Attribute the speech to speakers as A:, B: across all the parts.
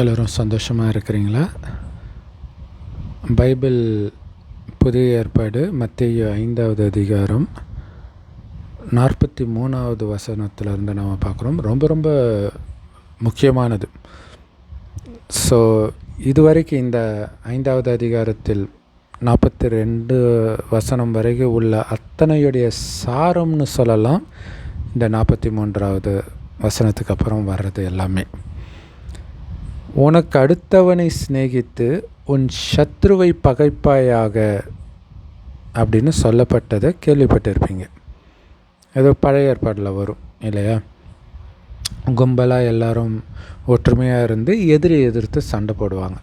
A: எல்லோரும் சந்தோஷமாக இருக்கிறீங்களா? பைபிள் புதிய ஏற்பாடு மத்திய ஐந்தாவது அதிகாரம் நாற்பத்தி மூணாவது வசனத்திலிருந்து நம்ம பார்க்குறோம். ரொம்ப ரொம்ப முக்கியமானது. ஸோ இதுவரைக்கும் இந்த ஐந்தாவது அதிகாரத்தில் நாற்பத்தி ரெண்டு வசனம் வரைக்கும் உள்ள அத்தனையுடைய சாரம்னு சொல்லலாம். இந்த நாற்பத்தி மூன்றாவது வசனத்துக்கு அப்புறம் வர்றது எல்லாமே. உனக்கு அடுத்தவனை சிநேகித்து உன் சத்ருவை பகைப்பாயாக அப்படின்னு சொல்லப்பட்டதை கேள்விப்பட்டிருப்பீங்க. ஏதோ பழைய ஏற்பாடில் வரும் இல்லையா? கும்பலாக எல்லாரும் ஒற்றுமையாக இருந்து எதிரி எதிர்த்து சண்டை போடுவாங்க.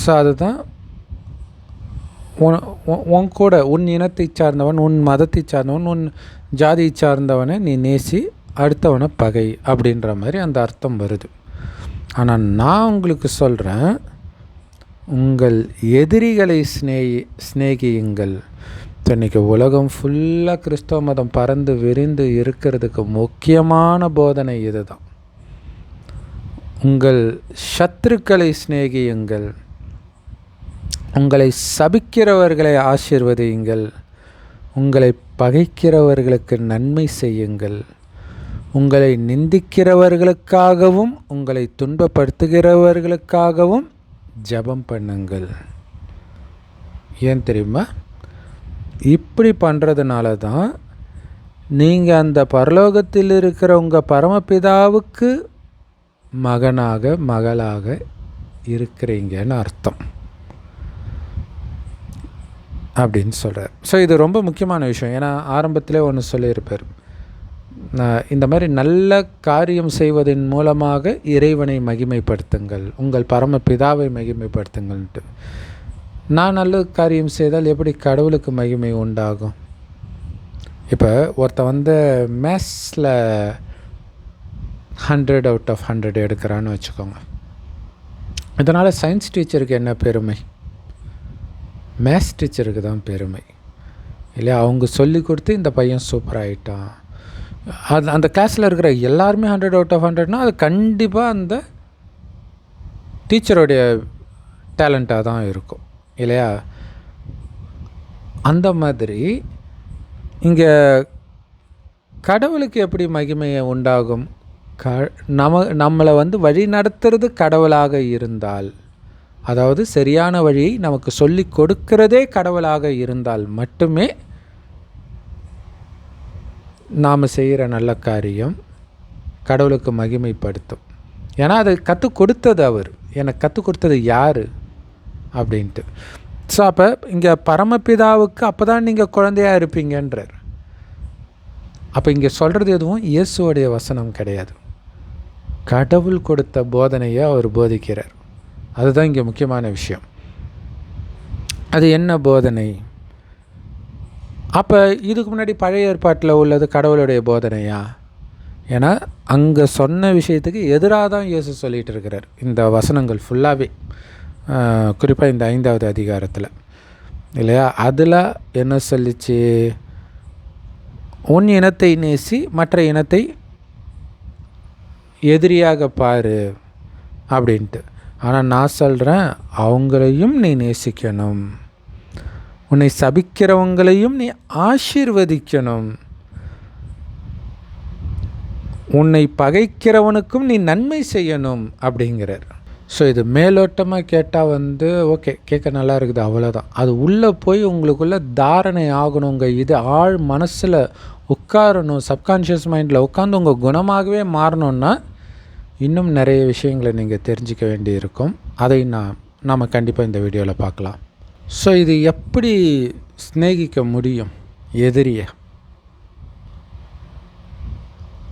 A: ஸோ அதுதான் உன் உன் கூட உன் இனத்தை சார்ந்தவன் உன் மதத்தை சார்ந்தவன் உன் ஜாதியை சார்ந்தவனை நீ நேசி அடுத்தவனை பகை அப்படின்ற மாதிரி அந்த அர்த்தம் வருது. ஆனால் நான் உங்களுக்கு சொல்கிறேன் உங்கள் எதிரிகளை ஸ்நேகி ஸ்நேகியுங்கள் இன்றைக்கி உலகம் ஃபுல்லாக கிறிஸ்தவ மதம் பறந்து விரிந்து இருக்கிறதுக்கு முக்கியமான போதனை இது தான் உங்கள் சத்துருக்களை சிநேகியுங்கள். உங்களை சபிக்கிறவர்களை ஆசிர்வதியுங்கள். உங்களை பகைக்கிறவர்களுக்கு நன்மை செய்யுங்கள். உங்களை நிந்திக்கிறவர்களுக்காகவும் உங்களை துன்பப்படுத்துகிறவர்களுக்காகவும் ஜபம் பண்ணுங்கள். ஏன் தெரியுமா? இப்படி பண்ணுறதுனால தான் நீங்கள் அந்த பரலோகத்தில் இருக்கிற உங்கள் பரமபிதாவுக்கு மகனாக மகளாக இருக்கிறீங்கன்னு அர்த்தம். அப்படின்னு சொல்கிறார் ஸோ இது ரொம்ப முக்கியமான விஷயம். ஏன்னா ஆரம்பத்திலே ஒன்று சொல்லியிருப்பார். இந்த மாதிரி நல்ல காரியம் செய்வதன் மூலமாக இறைவனை மகிமைப்படுத்துங்கள். உங்கள் பரமபிதாவை மகிமைப்படுத்துங்கள்ன்ட்டு. நான் நல்ல காரியம் செய்தால் எப்படி கடவுளுக்கு மகிமை உண்டாகும்? இப்போ ஒருத்தன் வந்து மேத்ஸில் ஹண்ட்ரட் அவுட் ஆஃப் ஹண்ட்ரட் எடுக்கிறான்னு வச்சுக்கோங்க. இதனால் சயின்ஸ் டீச்சருக்கு என்ன பெருமை? மேத்ஸ் டீச்சருக்கு தான் பெருமை. இல்லையா? அவங்க சொல்லி கொடுத்து இந்த பையன் சூப்பர் ஆகிட்டான் அது அந்த கிளாஸில் இருக்கிற எல்லாருமே ஹண்ட்ரட் அவுட் ஆஃப் ஹண்ட்ரட்னா அது கண்டிப்பாக அந்த டீச்சருடைய டேலண்ட்டாக தான் இருக்கும். இல்லையா? அந்த மாதிரி இங்கே கடவுளுக்கு எப்படி மகிமையை உண்டாகும்? க நம நம்மளை வந்து வழி நடத்துறது கடவுளாக இருந்தால் அதாவது சரியான வழியை நமக்கு சொல்லி கொடுக்கிறதே கடவுளாக இருந்தால் மட்டுமே நாம் செய்கிற நல்ல காரியம் கடவுளுக்கு மகிமைப்படுத்தும். ஏன்னா அதை கற்றுக் கொடுத்தது அவர். எனக்கு கற்றுக் கொடுத்தது யார்? அப்படின்ட்டு. ஸோ அப்போ இங்கே பரமபிதாவுக்கு அப்போ தான் நீங்கள் குழந்தையாக இருப்பீங்கன்றார். அப்போ இங்கே சொல்கிறது எதுவும் இயேசுவோடைய வசனம் கிடையாது. கடவுள் கொடுத்த போதனையை அவர் போதிக்கிறார். அதுதான் இங்கே முக்கியமான விஷயம். அது என்ன போதனை? அப்போ இதுக்கு முன்னாடி பழைய ஏற்பாட்டில் உள்ளது கடவுளுடைய போதனையா? ஏன்னா அங்கே சொன்ன விஷயத்துக்கு எதிராக தான் இயேசு சொல்லிகிட்டு இருக்கிறார். இந்த வசனங்கள் ஃபுல்லாகவே குறிப்பாக இந்த ஐந்தாவது அதிகாரத்தில். இல்லையா? அதில் என்ன சொல்லிச்சு? உன் இனத்தை நேசி மற்ற இனத்தை எதிரியாக பாரு அப்படின்ட்டு. ஆனால் நான் சொல்கிறேன் அவங்களையும் நீ நேசிக்கணும். உன்னை சபிக்கிறவங்களையும் நீ ஆசீர்வதிக்கணும். உன்னை பகைக்கிறவனுக்கும் நீ நன்மை செய்யணும் அப்படிங்கிறார். ஸோ இது மேலோட்டமாக கேட்டால் வந்து ஓகே கேட்க நல்லா இருக்குது அவ்வளோதான் அது உள்ளே போய் உங்களுக்குள்ள தாரணை ஆகணுங்க. இது ஆழ் மனசில் உட்காரணும். சப்கான்ஷியஸ் மைண்டில் உட்காந்து உங்கள் குணமாகவே மாறணும்னா இன்னும் நிறைய விஷயங்களை நீங்கள் தெரிஞ்சிக்க வேண்டி இருக்கும் அதை நான் நாம் கண்டிப்பாக இந்த வீடியோவில் பார்க்கலாம். ஸோ இது எப்படி சிநேகிக்க முடியும் எதிரிய?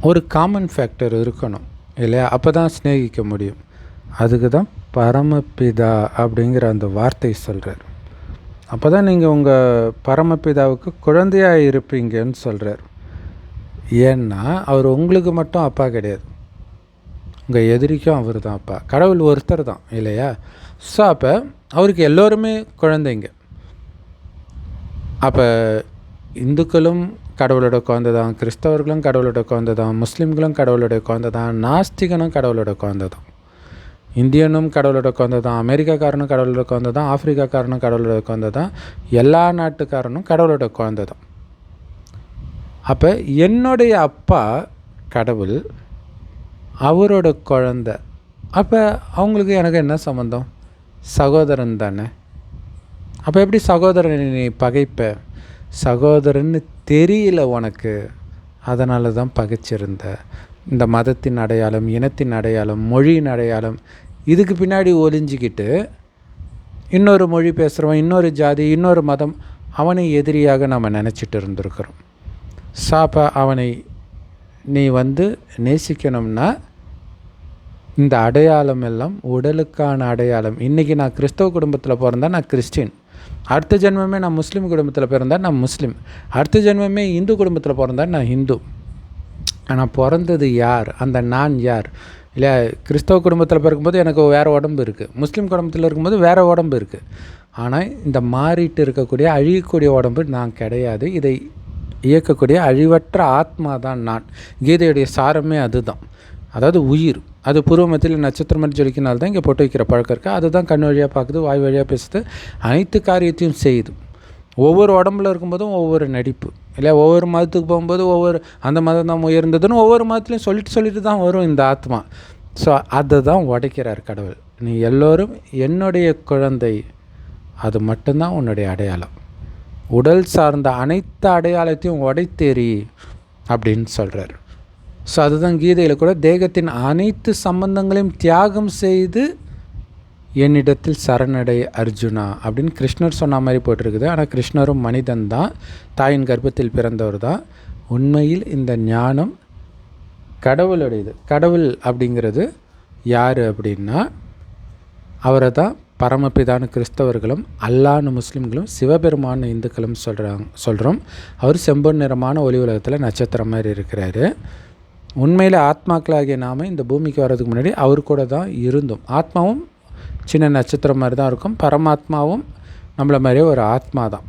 A: ஒரு காமன் ஃபேக்டர் இருக்கணும் இல்லையா? அப்போ தான் ஸ்நேகிக்க முடியும். அதுக்கு தான் பரமபிதா அப்படிங்கிற அந்த வார்த்தை சொல்கிறார் அப்போ தான் நீங்கள் உங்கள் பரமபிதாவுக்கு குழந்தையாக இருப்பீங்கன்னு சொல்கிறார் ஏன்னா அவர் உங்களுக்கு மட்டும் அப்பா கிடையாது. உங்கள் எதிரிக்கும் அவர் தான் அப்பா. கடவுள் ஒருத்தர் தான் இல்லையா? ஸோ அப்போ அவருக்கு எல்லோருமே குழந்தைங்க. அப்போ இந்துக்களும் கடவுளோட குழந்தை தான் கிறிஸ்தவர்களும் கடவுளோட குழந்தை தான் முஸ்லீம்களும் கடவுளோட குழந்தை தான் நாஸ்திகனும் கடவுளோட குழந்தை தான் இந்தியனும் கடவுளோட குழந்தை தான் அமெரிக்காக்காரனும் கடவுளோட குழந்தை தான் ஆப்பிரிக்காக்காரனும் கடவுளோட குழந்தை தான் எல்லா நாட்டுக்காரனும் கடவுளோட குழந்தை தான் அப்போ என்னுடைய அப்பா கடவுள் அவரோட குழந்த. அப்போ அவங்களுக்கு எனக்கு என்ன சம்மந்தம் சகோதரன் தானே அப்போ எப்படி சகோதரனை நீ பகைப்ப? சகோதரன்னு தெரியல உனக்கு. அதனால தான் பகைச்சிருந்த. இந்த மதத்தின் அடையாளம் இனத்தின் அடையாளம் மொழியின் அடையாளம் இதுக்கு பின்னாடி ஒளிஞ்சிக்கிட்டு இன்னொரு மொழி பேசுகிறவன் இன்னொரு ஜாதி இன்னொரு மதம் அவனை எதிரியாக நம்ம நினச்சிட்டு இருந்திருக்கிறோம். சாப்பா அவனை நீ வந்து நேசிக்கணும்னா இந்த அடையாளம் எல்லாம் உடலுக்கான அடையாளம். இன்றைக்கி நான் கிறிஸ்தவ குடும்பத்தில் பிறந்தா நான் கிறிஸ்டின். அடுத்த ஜென்மமே நான் முஸ்லீம் குடும்பத்தில் பிறந்தா நான் முஸ்லீம். அடுத்த ஜென்மமே இந்து குடும்பத்தில் பிறந்தா நான் ஹிந்து ஆனால் பிறந்தது யார்? அந்த நான் யார்? இல்லை கிறிஸ்தவ குடும்பத்தில் பிறக்கும்போது எனக்கு வேறு உடம்பு இருக்குது முஸ்லீம் குடும்பத்தில் இருக்கும்போது வேறு உடம்பு இருக்குது ஆனால் இந்த மாறிட்டு இருக்கக்கூடிய அழியக்கூடிய உடம்பு நான் கிடையாது. இதை இயக்கக்கூடிய அழிவற்ற ஆத்மா தான் நான். கீதையுடைய சாரமே அதுதான். அதாவது உயிர். அது பூர்வமத்தில் நட்சத்திரம் மாதிரி தான் இங்கே போட்டு வைக்கிற பழக்கம் இருக்குது அதுதான் கண் வழியாக பார்க்குது வாய் வழியாக பேசுது. அனைத்து காரியத்தையும் செய்யுது. ஒவ்வொரு உடம்புல இருக்கும்போதும் ஒவ்வொரு நடிப்பு. இல்லை ஒவ்வொரு மதத்துக்கு போகும்போது ஒவ்வொரு அந்த மதம் தான் உயர்ந்ததுன்னு ஒவ்வொரு மதத்துலையும் சொல்லிட்டு சொல்லிட்டு தான் வரும் இந்த ஆத்மா. ஸோ அதை தான் உடைக்கிறார் கடவுள். நீ எல்லோரும் என்னுடைய குழந்தை. அது மட்டும்தான் உன்னுடைய அடையாளம். உடல் சார்ந்த அனைத்து அடையாளத்தையும் உடைத்தேறி அப்படின்னு சொல்கிறார் ஸோ அதுதான் கீதையில் கூட தேகத்தின் அனைத்து சம்பந்தங்களையும் தியாகம் செய்து என்னிடத்தில் சரணடை அர்ஜுனா அப்படின்னு கிருஷ்ணர் சொன்ன மாதிரி போட்டிருக்குது. ஆனால் கிருஷ்ணரும் மனிதன் தான் தாயின் கர்ப்பத்தில் பிறந்தவர் தான். உண்மையில் இந்த ஞானம் கடவுளுடையது. கடவுள் அப்படிங்கிறது யார் அப்படின்னா அவரை தான் பரமபிதான கிறிஸ்தவர்களும் அல்லான்னு முஸ்லீம்களும் சிவபெருமான இந்துக்களும் சொல்கிறாங்க சொல்கிறோம் அவர் செம்பொன் நிறமான ஒளி உலகத்தில் நட்சத்திரம் மாதிரி இருக்கிறாரு. உண்மையில் ஆத்மாக்களாகிய நாம் இந்த பூமிக்கு வர்றதுக்கு முன்னாடி அவர் கூட தான் இருந்தோம். ஆத்மாவும் சின்ன நட்சத்திரம் மாதிரி தான் இருக்கும். பரமாத்மாவும் நம்மளை மாதிரியே ஒரு ஆத்மா தான்.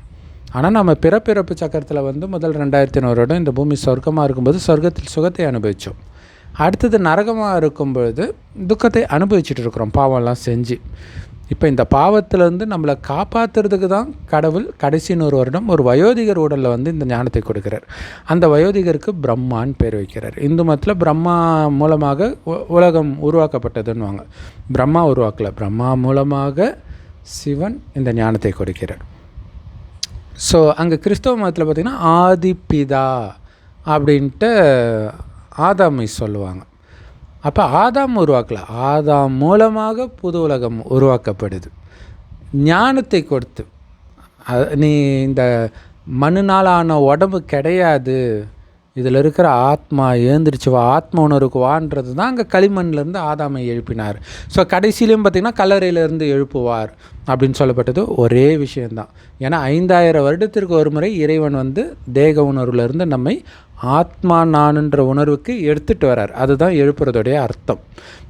A: ஆனால் நம்ம பிறப்பிறப்பு சக்கரத்தில் வந்து முதல் ரெண்டாயிரத்தி ஐநூறு வருடம் இந்த பூமி சொர்க்கமாக இருக்கும்போது சொர்க்கத்தில் சுகத்தை அனுபவித்தோம் அடுத்தது நரகமாக இருக்கும்பொழுது துக்கத்தை அனுபவிச்சுட்டு இருக்கிறோம். பாவம்லாம் செஞ்சு. இப்போ இந்த பாவத்திலேருந்து நம்மளை காப்பாற்றுறதுக்கு தான் கடவுள் கடைசி நூறு வருடம் ஒரு வயோதிகர் உடலில் வந்து இந்த ஞானத்தை கொடுக்கிறார். அந்த வயோதிகருக்கு பிரம்மான்னு பேர் வைக்கிறார். இந்து மதத்தில் பிரம்மா மூலமாக உலகம் உருவாக்கப்பட்டதுன்னுவாங்க. பிரம்மா உருவாக்கலை. பிரம்மா மூலமாக சிவன் இந்த ஞானத்தை கொடுக்கிறார். ஸோ அங்கே கிறிஸ்தவ மதத்தில் பார்த்திங்கன்னா ஆதிப்பிதா அப்படின்ட்டு ஆதாமை சொல்லுவாங்க. அப்போ ஆதாம் உருவாக்கல. ஆதாம் மூலமாக புது உலகம் உருவாக்கப்படுது. ஞானத்தை கொடுத்து. நீ இந்த மண்ணினாலான உடம்பு கிடையாது. இதில் இருக்கிற ஆத்மா ஏந்திரிச்சு வா ஆத்ம உணர்வுக்கு வான்றது தான் அங்கே களிமண்லேருந்து ஆதாமை எழுப்பினார். ஸோ கடைசியிலையும் பார்த்திங்கன்னா கல்லறையிலேருந்து எழுப்புவார் அப்படின்னு சொல்லப்பட்டது ஒரே விஷயந்தான் ஏன்னா ஐந்தாயிரம் வருடத்திற்கு ஒரு முறை இறைவன் வந்து தேக உணர்வுலேருந்து நம்மை ஆத்மா நானுன்ற உணர்வுக்கு எடுத்துகிட்டு வரார். அதுதான் எழுப்புறதுடைய அர்த்தம்.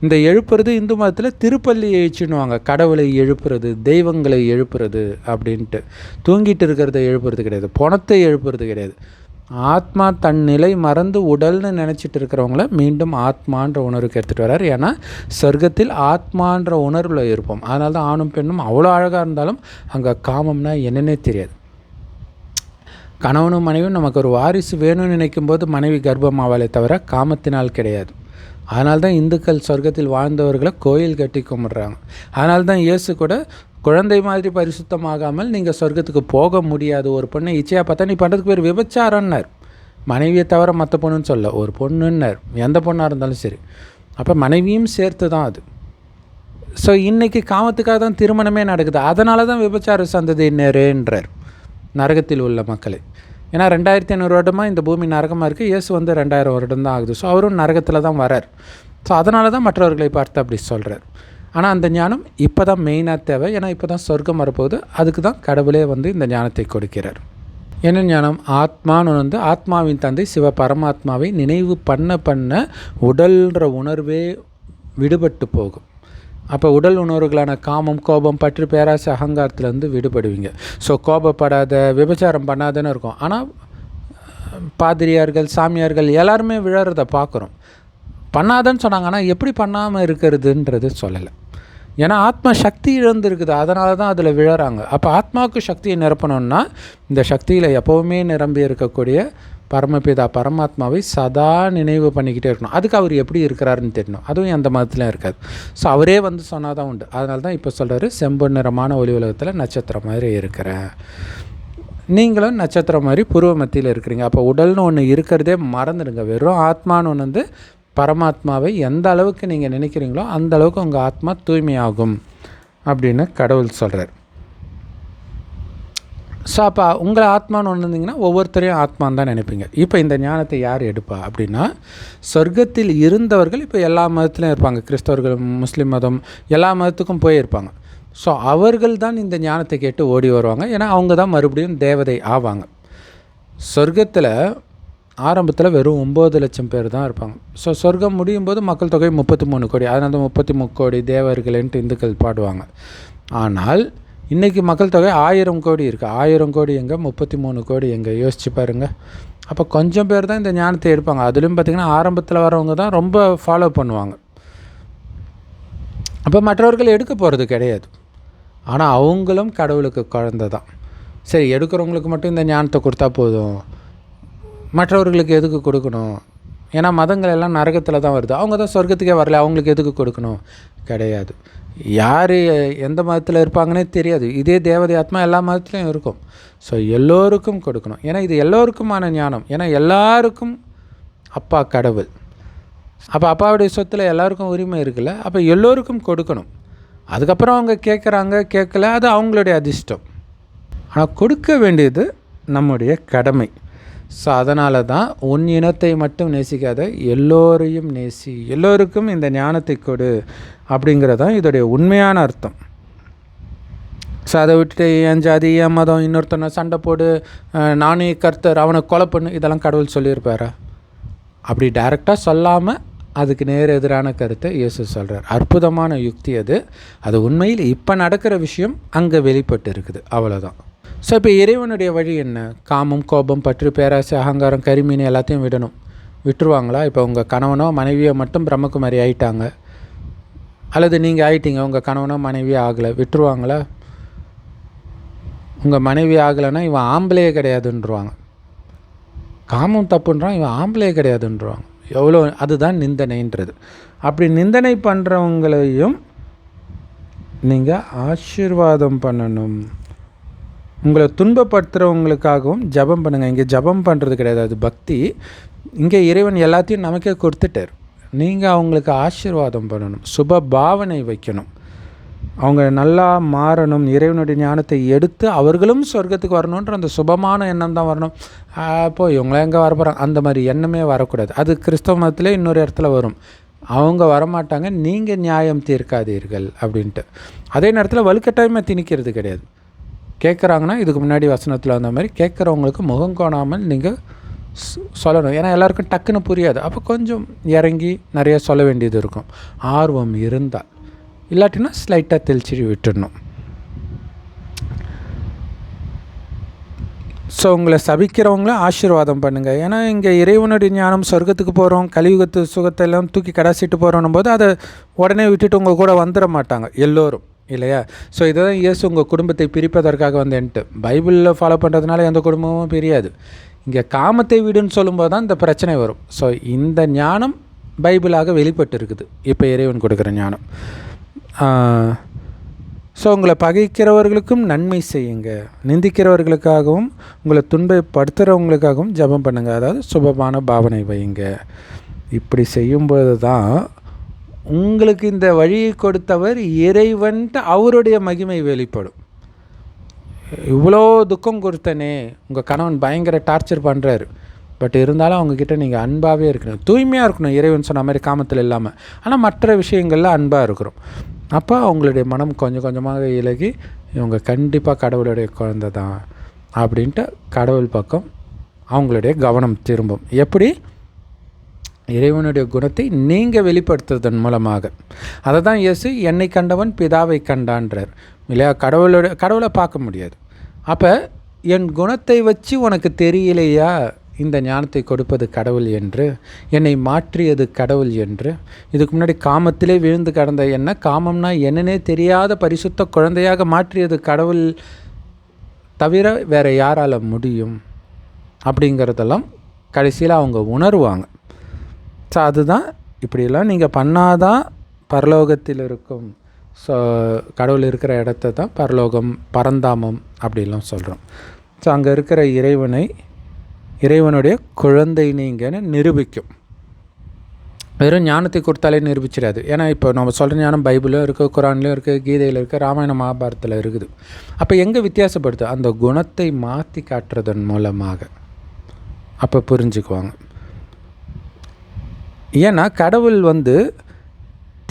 A: இந்த எழுப்புறது இந்து மதத்தில் திருப்பள்ளி எழுச்சின்னுவாங்க. கடவுளை எழுப்புறது தெய்வங்களை எழுப்புறது அப்படின்ட்டு. தூங்கிட்டு இருக்கிறத எழுப்புறது கிடையாது. பணத்தை எழுப்புறது கிடையாது. ஆத்மா தன் நிலை மறந்து உடல்னு நினச்சிட்டு இருக்கிறவங்கள மீண்டும் ஆத்மான்ற உணர்வுக்கு எடுத்துகிட்டு வர்றார் ஏன்னா சொர்க்கத்தில் ஆத்மான்ற உணர்வில் இருப்போம். அதனால தான் ஆணும் பெண்ணும் அவ்வளோ அழகாக இருந்தாலும் அங்கே காமம்னா என்னன்னே தெரியாது. கணவனும் மனைவியும் நமக்கு ஒரு வாரிசு வேணும்னு நினைக்கும் போது மனைவி கர்ப்பமாவாலே தவிர காமத்தினால் கிடையாது. அதனால்தான் இந்துக்கள் சொர்க்கத்தில் வாழ்ந்தவர்களை கோயில் கட்டி கும்பிட்றாங்க. அதனால்தான் இயேசு கூட குழந்தை மாதிரி பரிசுத்தமாகாமல் நீங்கள் சொர்க்கத்துக்கு போக முடியாது. ஒரு பொண்ணை இச்சையாக பார்த்தா நீ பண்ணுறதுக்கு பேர் விபச்சாரன்னார். மனைவியை தவிர மற்ற பொண்ணுன்னு சொல்ல ஒரு பொண்ணுன்னார். எந்த பொண்ணாக இருந்தாலும் சரி. அப்போ மனைவியும் சேர்த்து தான் அது. ஸோ இன்றைக்கி காமத்துக்காக தான் திருமணமே நடக்குது. அதனால தான் விபச்சார சந்ததி நேருன்றார். நரகத்தில் உள்ள மக்களை. ஏன்னா ரெண்டாயிரத்தி ஐநூறு வருடமாக இந்த பூமி நரகமாக இருக்குது இயேசு வந்து ரெண்டாயிரம் வருடம் தான் ஆகுது. ஸோ அவரும் நரகத்தில் தான் வரார். ஸோ அதனால தான் மற்றவர்களை பார்த்து அப்படி சொல்கிறார் ஆனால் அந்த ஞானம் இப்போ தான் மெயினாக தேவை. ஏன்னா இப்போ தான் சொர்க்கம் வரப்போகுது. அதுக்கு தான் கடவுளே வந்து இந்த ஞானத்தை கொடுக்கிறார். என்ன ஞானம்? ஆத்மான்னு வந்து ஆத்மாவின் தந்தை சிவ பரமாத்மாவை நினைவு பண்ண பண்ண உடல்ன்ற உணர்வே விடுபட்டு போகும். அப்போ உடல் உணர்வுகளான காமம் கோபம் பற்று பேராசை அகங்காரத்துலேருந்து விடுபடுவீங்க. ஸோ கோபப்படாத விபச்சாரம் பண்ணாதன்னு இருக்கும். ஆனால் பாதிரியார்கள் சாமியார்கள் எல்லாருமே விழறதை பார்க்குறோம் பண்ணாதன்னு சொன்னாங்க. ஆனால் எப்படி பண்ணாமல் இருக்கிறதுன்றது சொல்லலை. ஏன்னா ஆத்மா சக்தி இழந்திருக்குது. அதனால தான் அதில் விழறாங்க. அப்போ ஆத்மாவுக்கு சக்தியை நிரப்பணும்னா இந்த சக்தியில் எப்போவுமே நிரம்பி இருக்கக்கூடிய பரமபிதா பரமாத்மாவை சதா நினைவு பண்ணிக்கிட்டே இருக்கணும். அதுக்கு அவர் எப்படி இருக்கிறாருன்னு தெரியணும். அதுவும் எந்த மதத்துலையும் இருக்காது. ஸோ அவரே வந்து சொன்னால் தான் உண்டு. அதனால தான் இப்போ சொல்கிறாரு செம்பு நிறமான ஒளி உலகத்தில் நட்சத்திரம் மாதிரி இருக்கிறேன் நீங்களும் நட்சத்திரம் மாதிரி பூர்வ மத்தியில் இருக்கிறீங்க. அப்போ உடல்னு ஒன்று இருக்கிறதே மறந்துடுங்க. வெறும் ஆத்மான்னு ஒன்று வந்து பரமாத்மாவை எந்த அளவுக்கு நீங்கள் நினைக்கிறீங்களோ அந்த அளவுக்கு உங்கள் ஆத்மா தூய்மையாகும் அப்படின்னு கடவுள் சொல்கிறார் ஸோ அப்போ உங்களை ஆத்மான்னு ஒன்று இருந்தீங்கன்னா ஒவ்வொருத்தரையும் ஆத்மான்னு தான் நினைப்பீங்க. இப்போ இந்த ஞானத்தை யார் எடுப்பா அப்படின்னா சொர்க்கத்தில் இருந்தவர்கள் இப்போ எல்லா மதத்துலையும் இருப்பாங்க. கிறிஸ்தவர்கள் முஸ்லீம் மதம் எல்லா மதத்துக்கும் போயிருப்பாங்க ஸோ அவர்கள் தான் இந்த ஞானத்தை கேட்டு ஓடி வருவாங்க. ஏன்னா அவங்க தான் மறுபடியும் தேவதை ஆவாங்க. சொர்க்கத்தில் ஆரம்பத்தில் வெறும் ஒம்பது லட்சம் பேர் தான் இருப்பாங்க. ஸோ சொர்க்கம் முடியும் போது மக்கள் தொகை முப்பத்தி மூணு கோடி. அதனால தான் முப்பத்தி மூணு கோடி தேவர்கள்ன்ட்டு இந்துக்கள் பாடுவாங்க. ஆனால் இன்றைக்கி மக்கள் தொகை ஆயிரம் கோடி இருக்குது ஆயிரம் கோடி எங்கே முப்பத்தி மூணு கோடி எங்கே? யோசிச்சு பாருங்கள் அப்போ கொஞ்சம் பேர் தான் இந்த ஞானத்தை எடுப்பாங்க. அதுலேயும் பார்த்திங்கன்னா ஆரம்பத்தில் வரவங்க தான் ரொம்ப ஃபாலோ பண்ணுவாங்க. அப்போ மற்றவர்கள் எடுக்க போகிறது கிடையாது. ஆனால் அவங்களும் கடவுளுக்கு குழந்த தான் சரி எடுக்கிறவங்களுக்கு மட்டும் இந்த ஞானத்தை கொடுத்தா போதும். மற்றவர்களுக்கு எதுக்கு கொடுக்கணும்? ஏன்னா மதங்கள் எல்லாம் நரகத்தில் தான் வருது. அவங்க தான் சொர்க்கத்துக்கே வரல அவங்களுக்கு எதுக்கு கொடுக்கணும்? கிடையாது. யார் எந்த மதத்தில் இருப்பாங்கன்னே தெரியாது. இதே தேவதை ஆத்மா எல்லா மதத்துலையும் இருக்கும். ஸோ எல்லோருக்கும் கொடுக்கணும். ஏன்னா இது எல்லோருக்குமான ஞானம். ஏன்னா எல்லாருக்கும் அப்பா கடவுள். அப்போ அப்பாவுடைய சொத்தில் எல்லாருக்கும் உரிமை இருக்குல்ல? அப்போ எல்லோருக்கும் கொடுக்கணும். அதுக்கப்புறம் அவங்க கேட்குறாங்க கேட்கல அது அவங்களுடைய அதிர்ஷ்டம். ஆனால் கொடுக்க வேண்டியது நம்முடைய கடமை. ஸோ அதனால தான் உன் இனத்தை மட்டும் நேசிக்காத எல்லோரையும் நேசி எல்லோருக்கும் இந்த ஞானத்தை கொடு அப்படிங்கிறதான் இதோடைய உண்மையான அர்த்தம். ஸோ அதை விட்டுட்டு என் ஜாதி என் மதம் இன்னொருத்தனை சண்டை போடு நானே கர்த்தர் அவனை கொலை பண்ணு இதெல்லாம் கடவுள் சொல்லியிருப்பாரா? அப்படி டைரெக்டாக சொல்லாமல் அதுக்கு நேர் எதிரான கருத்தை இயேசு சொல்கிறார் அற்புதமான யுக்தி அது. அது உண்மையில் இப்போ நடக்கிற விஷயம் அங்கே வெளிப்பட்டு இருக்குது அவ்வளோதான் ஸோ இப்போ இறைவனுடைய வழி என்ன? காமம் கோபம் பற்று பேராசை அகங்காரம் கரிமீன் எல்லாத்தையும் விடணும். விட்டுருவாங்களா? இப்போ உங்கள் கணவனோ மனைவியோ மட்டும் பிரம்மகுமாரி ஆயிட்டாங்க. அல்லது நீங்கள் ஆயிட்டீங்க உங்கள் கணவனோ மனைவியோ ஆகலை விட்டுருவாங்களா? உங்கள் மனைவி ஆகலைன்னா இவன் ஆம்பளையே கிடையாதுன்றவாங்க. காமம் தப்புன்றான் இவன் ஆம்பளையே கிடையாதுன்றாங்க எவ்வளோ அதுதான் நிந்தனைன்றது. அப்படி நிந்தனை பண்ணுறவங்களையும் நீங்கள் ஆசீர்வாதம் பண்ணணும். உங்களை துன்பப்படுத்துகிறவங்களுக்காகவும் ஜெபம் பண்ணுங்கள் இங்கே ஜெபம் பண்ணுறது கிடையாது. அது பக்தி. இங்கே இறைவன் எல்லாத்தையும் நமக்கே கொடுத்துட்டார். நீங்கள் அவங்களுக்கு ஆசீர்வாதம் பண்ணணும். சுப பாவனை வைக்கணும். அவங்க நல்லா மாறணும். இறைவனுடைய ஞானத்தை எடுத்து அவர்களும் சொர்க்கத்துக்கு வரணுன்ற அந்த சுபமான எண்ணம் தான் வரணும். அப்போ இவங்களாம் எங்கே வரப்போகிறாங்க அந்த மாதிரி எண்ணமே வரக்கூடாது. அது கிறிஸ்தவ மதத்திலே இன்னொரு இடத்துல வரும். அவங்க வரமாட்டாங்க. நீங்கள் நியாயம் தீர்க்காதீர்கள் அப்படின்ட்டு. அதே நேரத்தில் வலுக்கட்டாயமாக திணிக்கிறது கிடையாது. கேட்குறாங்கன்னா இதுக்கு முன்னாடி வசனத்தில் வந்த மாதிரி கேட்குறவங்களுக்கு முகம் கோணாமல் நீங்கள் சொல்லணும். ஏன்னா எல்லாருக்கும் டக்குன்னு புரியாது. அப்போ கொஞ்சம் இறங்கி நிறைய சொல்ல வேண்டியது இருக்கும். ஆர்வம் இருந்தால். இல்லாட்டினா ஸ்லைட்டாக தெளிச்சு விட்டுடணும். ஸோ உங்களை சபிக்கிறவங்களும் ஆசீர்வாதம் பண்ணுங்கள் ஏன்னா இங்கே இறைவனுடைய ஞானம் சொர்க்கத்துக்கு போகிறோம் கலியுகத்து சுகத்தை எல்லாம் தூக்கி கடாசிட்டு போகிறோன்னும் போது அதை உடனே விட்டுட்டு உங்கள் கூட வந்துட மாட்டாங்க. எல்லோரும். இல்லையா? ஸோ இதை தான் இயேசு உங்கள் குடும்பத்தை பிரிப்பதற்காக வந்தேன்ட்டு பைபிளில் ஃபாலோ பண்ணுறதுனால எந்த குடும்பமும் பிரியாது. இங்கே காமத்தை வீடுன்னு சொல்லும்போது தான் இந்த பிரச்சனை வரும். ஸோ இந்த ஞானம் பைபிளாக வெளிப்பட்டு இருக்குது இப்போ இறைவன் கொடுக்குற ஞானம். ஸோ உங்களை பகைக்கிறவர்களுக்கும் நன்மை செய்யுங்க. நிந்திக்கிறவர்களுக்காகவும் உங்களை துன்பப்படுத்துகிறவங்களுக்காகவும் ஜெபம் பண்ணுங்கள் அதாவது சுபமான பாவனை வையுங்க. இப்படி செய்யும்போது தான் உங்களுக்கு இந்த வழியை கொடுத்தவர் இறைவன்ட்டு அவருடைய மகிமை வெளிப்படும். இவ்வளோ துக்கம் கொடுத்தனே உங்கள் கணவன் பயங்கர டார்ச்சர் பண்ணுறாரு பட் இருந்தாலும் அவங்கக்கிட்ட நீங்கள் அன்பாகவே இருக்கணும். தூய்மையாக இருக்கணும் இறைவன் சொன்ன மாதிரி காமத்தில் இல்லாமல் ஆனால் மற்ற விஷயங்களில் அன்பாக இருக்கிறோம். அப்போ அவங்களுடைய மனம் கொஞ்சம் கொஞ்சமாக இலகி இவங்க கண்டிப்பாக கடவுளுடைய குழந்தை தான் அப்படின்ட்டு கடவுள் பக்கம் அவங்களுடைய கவனம் திரும்பும். எப்படி? இறைவனுடைய குணத்தை நீங்கள் வெளிப்படுத்துவதன் மூலமாக. அதை தான் இயேசு என்னை கண்டவன் பிதாவை கண்டான்றார். இல்லையா? கடவுளோட கடவுளை பார்க்க முடியாது. அப்போ என் குணத்தை வச்சு உனக்கு தெரியலையா? இந்த ஞானத்தை கொடுப்பது கடவுள் என்று என்னை மாற்றியது கடவுள் என்று. இதுக்கு முன்னாடி காமத்திலே விழுந்து கடந்த என்ன? காமம்னா என்னன்னே தெரியாத பரிசுத்த குழந்தையாக மாற்றியது கடவுள் தவிர வேறு யாரால் முடியும்? அப்படிங்கிறதெல்லாம் கடைசியில் அவங்க உணர்வாங்க. ஸோ அதுதான் இப்படியெல்லாம் நீங்கள் பண்ணாதான் பரலோகத்தில் இருக்கும். ஸோ கடவுள் இருக்கிற இடத்த தான் பரலோகம் பரந்தாமம் அப்படிலாம் சொல்கிறோம் ஸோ அங்கே இருக்கிற இறைவனை இறைவனுடைய குழந்தை நீங்கன்னு நிரூபிக்கும். வெறும் ஞானத்தை கொடுத்தாலே நிரூபிச்சிடாது. ஏன்னா இப்போ நம்ம சொல்கிற ஞானம் பைபிளும் இருக்குது குரான்லேயும் இருக்குது கீதையில் இருக்குது ராமாயண மகாபாரத்தில் இருக்குது. அப்போ எங்கே வித்தியாசப்படுது? அந்த குணத்தை மாற்றி காட்டுறதன் மூலமாக. அப்போ புரிஞ்சுக்குவாங்க. ஏன்னா கடவுள் வந்து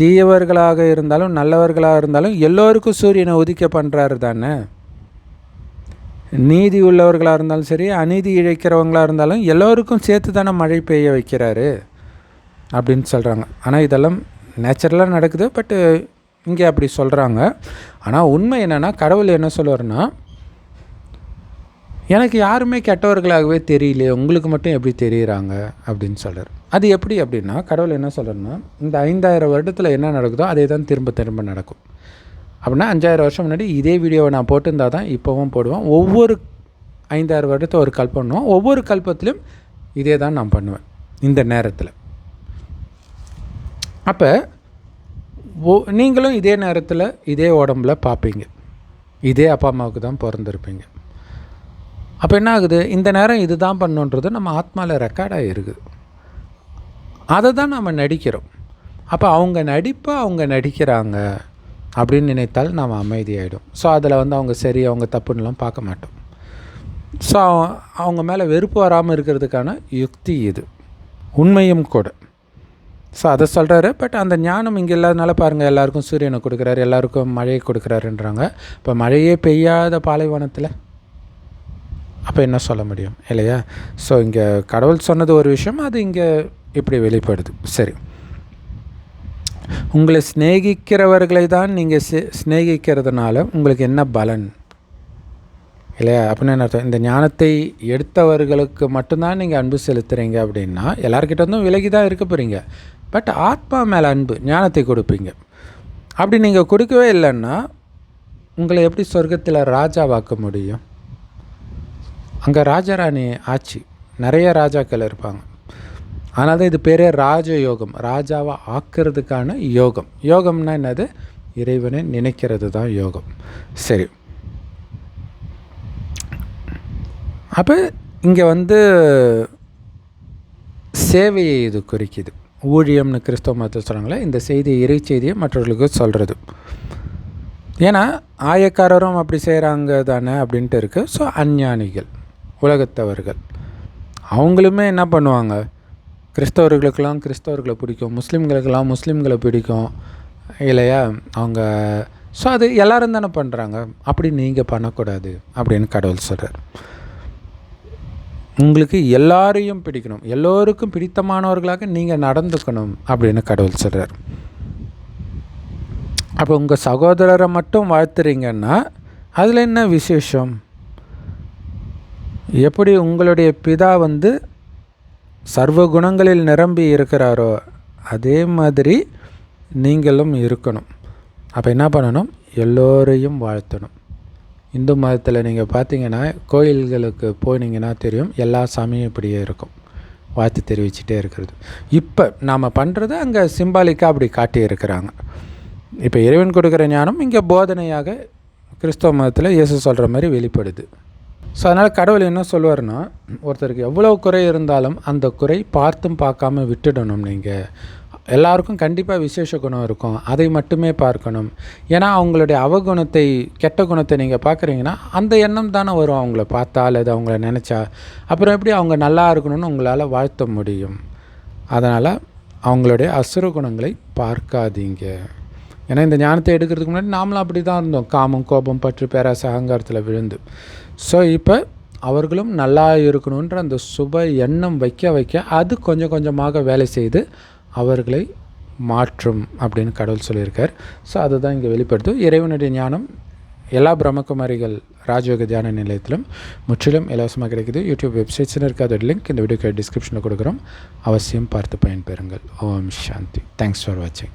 A: தீயவர்களாக இருந்தாலும் நல்லவர்களாக இருந்தாலும் எல்லோருக்கும் சூரியனை ஒதுக்க பண்ணுறாரு தானே. நீதி உள்ளவர்களாக இருந்தாலும் சரி அநீதி இழைக்கிறவங்களாக இருந்தாலும் எல்லோருக்கும் சேர்த்து தானே மழை பெய்ய வைக்கிறாரு அப்படின்னு சொல்கிறாங்க ஆனால் இதெல்லாம் நேச்சுரலாக நடக்குது பட்டு இங்கே அப்படி சொல்கிறாங்க ஆனால் உண்மை என்னென்னா கடவுள் என்ன சொல்லுவார்னா எனக்கு யாருமே கெட்டவர்களாகவே தெரியலையே உங்களுக்கு மட்டும் எப்படி தெரியுறாங்க? அப்படின்னு சொல்கிறார் அது எப்படி அப்படின்னா கடவுள் என்ன சொல்கிறேன்னா இந்த ஐந்தாயிரம் வருடத்தில் என்ன நடக்குதோ அதே தான் திரும்ப திரும்ப நடக்கும். அப்படின்னா அஞ்சாயிரம் வருஷம் முன்னாடி இதே வீடியோவை நான் போட்டிருந்தால் தான் இப்போவும் போடுவேன். ஒவ்வொரு ஐந்தாயிரம் வருடத்தை ஒரு கல் பண்ணுவோம் ஒவ்வொரு கல்பத்திலையும் இதே தான் நான் பண்ணுவேன் இந்த நேரத்தில். அப்போ ஓ நீங்களும் இதே நேரத்தில் இதே உடம்புல பார்ப்பீங்க. இதே அப்பா அம்மாவுக்கு தான் பிறந்திருப்பீங்க. அப்போ என்ன ஆகுது? இந்த நேரம் இது தான் பண்ணுன்றது நம்ம ஆத்மாவில் ரெக்கார்டாக இருக்குது. அதை தான் நம்ம நடிக்கிறோம். அப்போ அவங்க நடிப்பை அவங்க நடிக்கிறாங்க அப்படின்னு நினைத்தால் நாம் அமைதியாகிடும் ஸோ அதில் வந்து அவங்க சரி அவங்க தப்புன்னெலாம் பார்க்க மாட்டோம். ஸோ அவங்க மேலே வெறுப்பு வராமல் இருக்கிறதுக்கான யுக்தி இது. உண்மையும் கூட. ஸோ அதை சொல்கிறாரு பட் அந்த ஞானம் இங்கே இல்லாதனால பாருங்கள் எல்லாருக்கும் சூரியனை கொடுக்குறாரு எல்லாருக்கும் மழையை கொடுக்குறாருன்றாங்க. இப்போ மழையே பெய்யாத பாலைவனத்தில்? அப்போ என்ன சொல்ல முடியும் இல்லையா? ஸோ இங்கே கடவுள் சொன்னது ஒரு விஷயம் அது இங்கே இப்படி வெளிப்படுது. சரி. உங்களை சிநேகிக்கிறவர்களை தான் நீங்கள் சிநேகிக்கிறதுனால உங்களுக்கு என்ன பலன்? இல்லையா? அப்படின்னு என்ன அர்த்தம்? இந்த ஞானத்தை எடுத்தவர்களுக்கு மட்டும்தான் நீங்கள் அன்பு செலுத்துகிறீங்க அப்படின்னா எல்லாருக்கிட்ட இருந்தும் விலகி தான் இருக்க போகிறீங்க பட் ஆத்மா மேலே அன்பு ஞானத்தை கொடுப்பீங்க. அப்படி நீங்கள் கொடுக்கவே இல்லைன்னா உங்களை எப்படி சொர்க்கத்தில் ராஜாவாக்க முடியும்? அங்கே ராஜராணி ஆட்சி. நிறைய ராஜாக்கள் இருப்பாங்க. ஆனால் தான் இது பேரே ராஜ யோகம் ராஜாவை ஆக்கிறதுக்கான யோகம். யோகம்னா என்னது? இறைவனை நினைக்கிறது தான் யோகம். சரி. அப்போ இங்கே வந்து சேவையை இது குறிக்குது. ஊழியம்னு கிறிஸ்தவ மதத்தை சொல்கிறாங்களே இந்த செய்தியை இறை செய்தியை மற்றவர்களுக்கு சொல்கிறது ஏன்னா ஆயக்காரரும் அப்படி செய்கிறாங்க தானே அப்படின்ட்டு இருக்குது ஸோ அஞ்ஞானிகள் உலகத்தவர்கள். அவங்களுமே என்ன பண்ணுவாங்க? கிறிஸ்தவர்களுக்கெல்லாம் கிறிஸ்தவர்களை பிடிக்கும் முஸ்லீம்களுக்கெல்லாம் முஸ்லீம்களை பிடிக்கும் இல்லையா? அவங்க ஸோ அது எல்லோரும் தானே பண்ணுறாங்க அப்படி நீங்கள் பண்ணக்கூடாது அப்படின்னு கடவுள் சொல்கிறார் உங்களுக்கு எல்லாரையும் பிடிக்கணும். எல்லோருக்கும் பிடித்தமானவர்களாக நீங்கள் நடந்துக்கணும் அப்படின்னு கடவுள் சொல்கிறார் அப்போ உங்கள் சகோதரரை மட்டும் வாழ்த்துறீங்கன்னா அதில் என்ன விசேஷம்? எப்படி உங்களுடைய பிதா வந்து சர்வ குணங்களில் நிரம்பி இருக்கிறாரோ அதே மாதிரி நீங்களும் இருக்கணும். அப்போ என்ன பண்ணணும்? எல்லோரையும் வாழ்த்தணும். இந்து மதத்தில் நீங்கள் பார்த்தீங்கன்னா கோயில்களுக்கு போனீங்கன்னா தெரியும் எல்லா சாமியும் இப்படியே இருக்கும். வாழ்த்து தெரிவிச்சுட்டே இருக்கிறது. இப்போ நாம் பண்ணுறது அங்கே சிம்பாலிக்காக அப்படி காட்டியிருக்கிறாங்க. இப்போ இறைவன் கொடுக்குற ஞானம் இங்கே போதனையாக கிறிஸ்தவ மதத்தில் இயேசு சொல்கிற மாதிரி வெளிப்படுது. ஸோ அதனால் கடவுள் என்ன சொல்லுவார்னா ஒருத்தருக்கு எவ்வளோ குறை இருந்தாலும் அந்த குறை பார்த்தும் பார்க்காம விட்டுடணும் நீங்கள் எல்லாருக்கும் கண்டிப்பாக விசேஷ குணம் இருக்கும். அதை மட்டுமே பார்க்கணும். ஏன்னா அவங்களுடைய அவகுணத்தை கெட்ட குணத்தை நீங்கள் பார்க்குறீங்கன்னா அந்த எண்ணம் தானே வரும். அவங்கள பார்த்தா அல்லது அவங்கள நினச்சா. அப்புறம் எப்படி அவங்க நல்லா இருக்கணும்னு உங்களால் வாழ்த்த முடியும்? அதனால் அவங்களுடைய அசுர குணங்களை பார்க்காதீங்க. ஏன்னா இந்த ஞானத்தை எடுக்கிறதுக்கு முன்னாடி நாமளும் அப்படி தான் இருந்தோம். காமம் கோபம் பற்று பேராசை அகங்காரத்தில் விழுந்து. ஸோ இப்போ அவர்களும் நல்லா இருக்கணுன்ற அந்த சுப எண்ணம் வைக்க வைக்க அது கொஞ்சம் கொஞ்சமாக வேலை செய்து அவர்களை மாற்றும் அப்படின்னு கடவுள் சொல்லியிருக்கார். ஸோ அதுதான் இங்கே வெளிப்படுத்தும். இறைவனுடைய ஞானம் எல்லா பிரம்மகுமாரிகள் ராஜயோக தியான நிலையத்திலும் முற்றிலும் இலவசமாக கிடைக்குது. யூடியூப் வெப்சைட்ஸ்னு இருக்காத அதோட லிங்க் இந்த வீடியோக்கு டிஸ்கிரிப்ஷனில் கொடுக்குறோம். அவசியம் பார்த்து பயன்பெறுங்கள். ஓம் சாந்தி. தேங்க்ஸ் ஃபார் வாட்சிங்